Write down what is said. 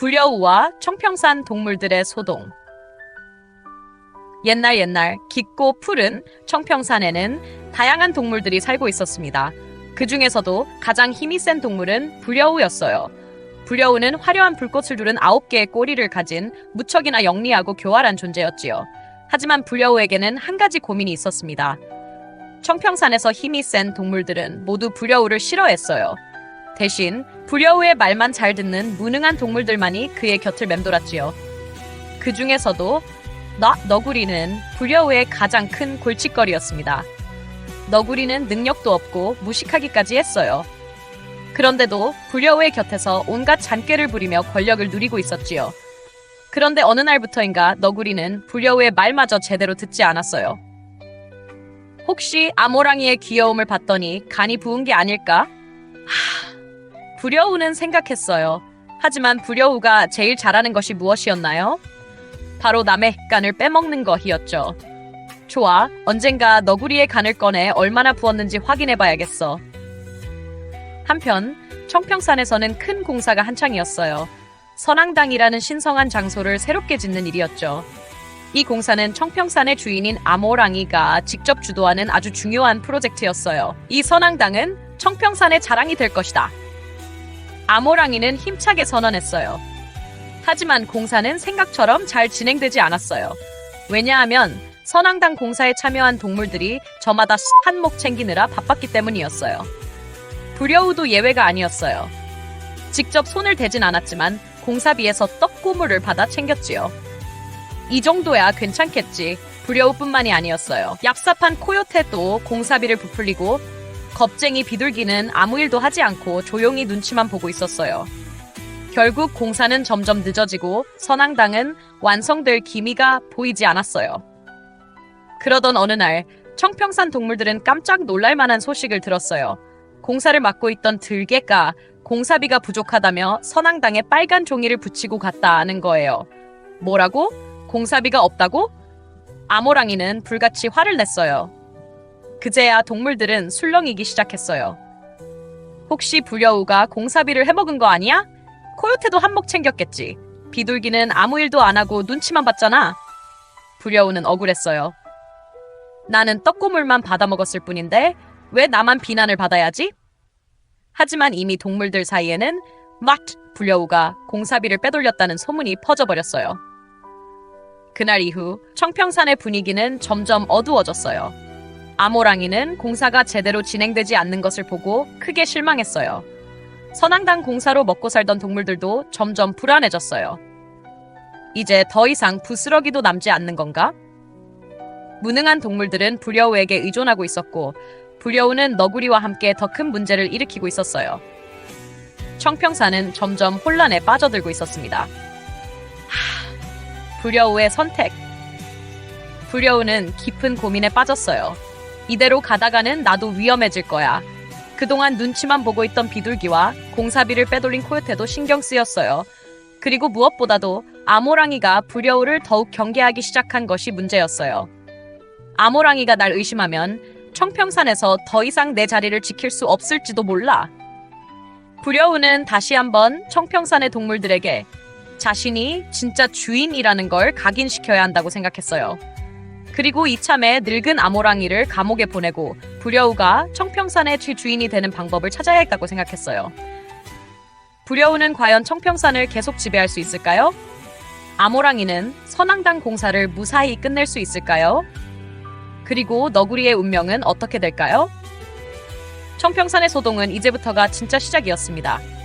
불여우와 청평산 동물들의 소동. 옛날 옛날 깊고 푸른 청평산에는 다양한 동물들이 살고 있었습니다. 그 중에서도 가장 힘이 센 동물은 불여우였어요. 불여우는 화려한 불꽃을 두른 아홉 개의 꼬리를 가진 무척이나 영리하고 교활한 존재였지요. 하지만 불여우에게는 한 가지 고민이 있었습니다. 청평산에서 힘이 센 동물들은 모두 불여우를 싫어했어요. 대신 불여우의 말만 잘 듣는 무능한 동물들만이 그의 곁을 맴돌았지요. 그 중에서도 너, 너구리는 불여우의 가장 큰 골칫거리였습니다. 너구리는 능력도 없고 무식하기까지 했어요. 그런데도 불여우의 곁에서 온갖 잔꾀를 부리며 권력을 누리고 있었지요. 그런데 어느 날부터인가 너구리는 불여우의 말마저 제대로 듣지 않았어요. 혹시 아모랑이의 귀여움을 봤더니 간이 부은 게 아닐까? 하, 불여우는 생각했어요. 하지만 불여우가 제일 잘하는 것이 무엇이었나요? 바로 남의 간을 빼먹는 것이었죠. 좋아, 언젠가 너구리의 간을 꺼내 얼마나 부었는지 확인해 봐야겠어. 한편 청평산에서는 큰 공사가 한창이었어요. 선앙당이라는 신성한 장소를 새롭게 짓는 일이었죠. 이 공사는 청평산의 주인인 아모랑이가 직접 주도하는 아주 중요한 프로젝트였어요. 이 선앙당은 청평산의 자랑이 될 것이다. 아모랑이는 힘차게 선언했어요. 하지만 공사는 생각처럼 잘 진행되지 않았어요. 왜냐하면 선앙당 공사에 참여한 동물들이 저마다 한몫 챙기느라 바빴기 때문이었어요. 불여우도 예외가 아니었어요. 직접 손을 대진 않았지만 공사비에서 떡고물을 받아 챙겼지요. 이 정도야 괜찮겠지. 불여우뿐만이 아니었어요. 얍삽한 코요테도 공사비를 부풀리고 겁쟁이 비둘기는 아무 일도 하지 않고 조용히 눈치만 보고 있었어요. 결국 공사는 점점 늦어지고 선앙당은 완성될 기미가 보이지 않았어요. 그러던 어느 날 청평산 동물들은 깜짝 놀랄 만한 소식을 들었어요. 공사를 맡고 있던 들개가 공사비가 부족하다며 선앙당에 빨간 종이를 붙이고 갔다는 거예요. 뭐라고? 공사비가 없다고? 아모랑이는 불같이 화를 냈어요. 그제야 동물들은 술렁이기 시작했어요. 혹시 불여우가 공사비를 해먹은 거 아니야? 코요테도 한몫 챙겼겠지. 비둘기는 아무 일도 안 하고 눈치만 봤잖아. 불여우는 억울했어요. 나는 떡고물만 받아먹었을 뿐인데 왜 나만 비난을 받아야지? 하지만 이미 동물들 사이에는 막 불여우가 공사비를 빼돌렸다는 소문이 퍼져버렸어요. 그날 이후 청평산의 분위기는 점점 어두워졌어요. 아모랑이는 공사가 제대로 진행되지 않는 것을 보고 크게 실망했어요. 선앙당 공사로 먹고 살던 동물들도 점점 불안해졌어요. 이제 더 이상 부스러기도 남지 않는 건가? 무능한 동물들은 불여우에게 의존하고 있었고 불여우는 너구리와 함께 더 큰 문제를 일으키고 있었어요. 청평산은 점점 혼란에 빠져들고 있었습니다. 하, 불여우의 선택. 불여우는 깊은 고민에 빠졌어요. 이대로 가다가는 나도 위험해질 거야. 그동안 눈치만 보고 있던 비둘기와 공사비를 빼돌린 코요테도 신경 쓰였어요. 그리고 무엇보다도 아모랑이가 불여우를 더욱 경계하기 시작한 것이 문제였어요. 아모랑이가 날 의심하면 청평산에서 더 이상 내 자리를 지킬 수 없을지도 몰라. 불여우는 다시 한번 청평산의 동물들에게 자신이 진짜 주인이라는 걸 각인시켜야 한다고 생각했어요. 그리고 이참에 늙은 아모랑이를 감옥에 보내고 불여우가 청평산의 주인이 되는 방법을 찾아야 했다고 생각했어요. 불여우는 과연 청평산을 계속 지배할 수 있을까요? 아모랑이는 선앙당 공사를 무사히 끝낼 수 있을까요? 그리고 너구리의 운명은 어떻게 될까요? 청평산의 소동은 이제부터가 진짜 시작이었습니다.